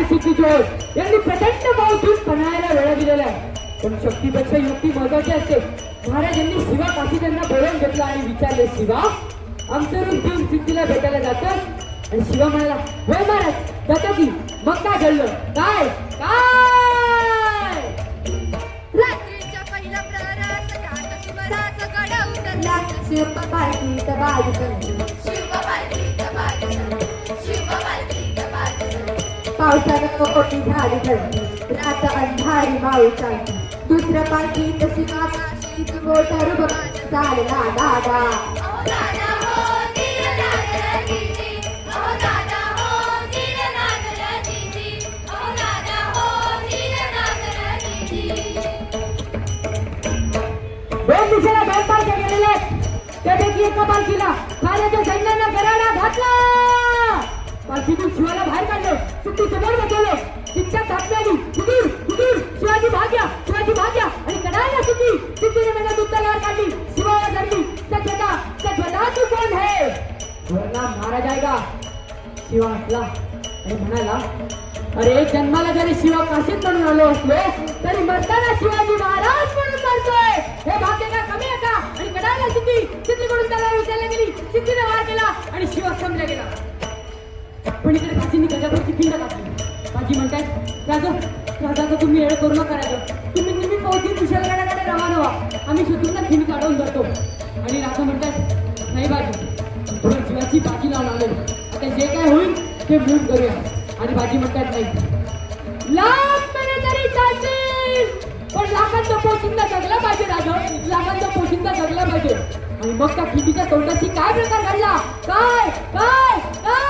आणि सिद्धीजोड यांनी प्रचंड मौजूद पन्हाळ्याला वेळा दिलेला आहे. पण शक्तीपेक्षा युक्ती महत्वाची असते. महाराज यांनी शिवा काशी त्यांना बोलवून घेतला आणि विचारले शिवा आमचं रूप घेऊन सिद्धीला भेटायला जातं आणि शिवा म्हणाला होय महाराज जातो की. मग काय घडलं? काय? काय? रात्रीच्या पहिला प्रहरात त्यात सुमराचं गड उतरला. शिवपालकीत बाज करते. नागरा दीदी. अहो दादा हो, धीर नागरा दीदी. दोन दिशेला दोन पालख्या चालला दादा त्यापैकी एका पालखीला खाण्याच्या सैन्यानं गराडा घातला पालखीतून शिवाला बाहेर काढलं. सुट्टी समोर बसवलं. तिच्या थापल्यानी कुटीर कुटीर शिवाजी भाग्या शिवाजी भाग्या. आणि कडायला सुट्टी. सुट्टीने मेहनत उत्तरावर काढली. शिवाला धरली. सच बता सच बता तू कोण है महाराज आहे का? शिवा असला. आणि म्हणाला अरे जन्माला जरी शिवा काशीत म्हणून आलो असलो तरी मरताना शिवाजी महाराज म्हणून मरतोय. हे भाग्य का कमी आहे का? आणि कडायला सिद्धी सिद्धीकडून त्याला उचलल्या गेली. सिद्धीने वार केला. आणि शिवा समजा गेला. पण इकडे काशींनी गजापूरची खिंड कापली बाजी म्हणताय राजा राजाचं तुम्ही वेळ करू नका राजा. तुम्ही तुम्ही फौजी कुशलगडाकडे रवाना व्हा. आम्ही शत्रूंना खिंड काढून जातो आणि राजा म्हणतात नाही बाजी थोडी जीवाची बाजी लावून आलो आता जे काय होईल ते मूट करूया. आणि बाजी म्हणतात नाही. लाख तरी चालतील पण लाखांचा पोशिंदा जगला पाहिजे राजा. लाखांचा पोशिंदा जगला पाहिजे. आणि मग त्या खिंडीच्या तोंडाची काय प्रकार घडला? काय? काय? काय?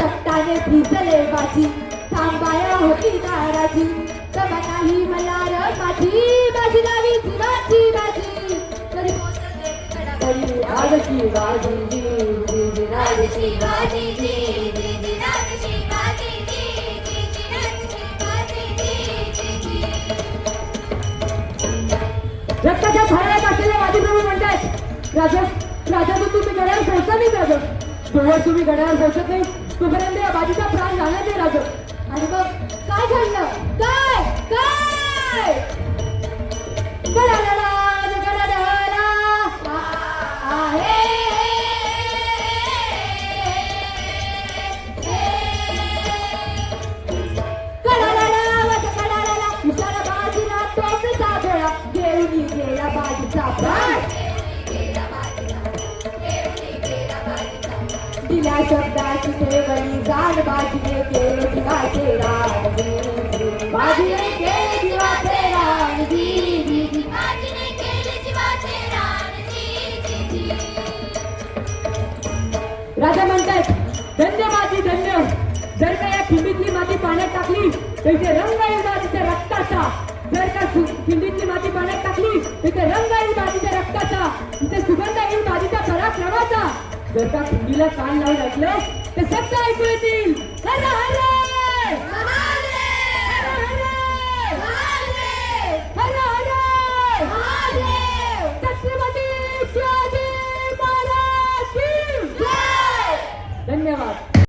रक्ताने भिजले बाजी थांबाया होती दाराची तमा नाही मला र माझी बाजी लावी जीवाची बाजी तरी पोचले गडावरी राजची जी, जी, जी, राजची बाजी जी. म्हणतायत राजा राजा तू तुम्ही गड्यावर पोहोचता नाही राजा. जोवर तुम्ही गड्यावर पोहोचत नाही. तोपर्यंत या बाजीचा प्राण जाणार नाही राजा. आणि मग काय घडलं? काय? काय? जाण केले केले जी, जी, जी. केले जी, जी, जी. राजा म्हणतायत धन्य माझी धन्य जर का या खिंडीतली माती पाण्यात टाकली तर इथे रंग येईल माझीच्या रक्ताचा जर का खिंडीतली माती पाण्यात टाकली तर इथे रंग येईल माझीच्या रक्ताचा इथे सुगंध येईल पराक्रमाचा जर कुंडीला कान लावून ऐकलं ते सत्य ऐकू येतील. हर